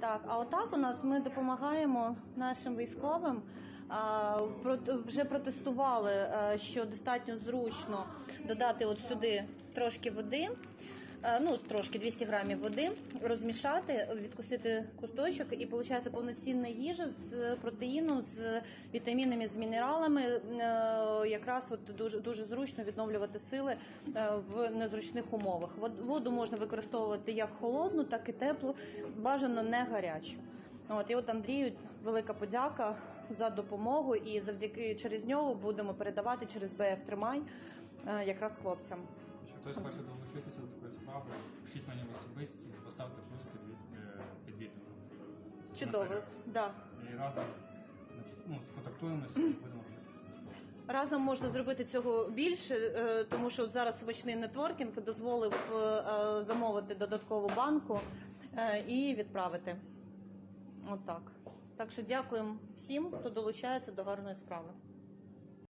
Так, а отак у нас ми допомагаємо нашим військовим. Про- вже протестували, е, що достатньо зручно додати от сюди трошки води. Е, Ну, трошки 200 грамів води, розмішати, відкусити кусточок, і виходить повноцінна їжа з протеїном, з вітамінами, з мінералами. Е, Якраз от дуже дуже зручно відновлювати сили е, в незручних умовах. Воду можна використовувати як холодну, так і теплу, бажано не гарячу. От і от Андрію велика подяка за допомогу, і завдяки через нього будемо передавати через БФ Тримай якраз хлопцям. Хтось хоче долучитися до такої справи, пишіть мені в особисті, поставте плюс під, е, під відео. Чудово, Наперед. да. І разом ну, сконтактуємося і будемо робити. Разом можна зробити цього більше, е, тому що от зараз смачний нетворкінг дозволив е, е, замовити додаткову банку е, і відправити. Отак. Так що дякуємо всім, хто долучається до гарної справи.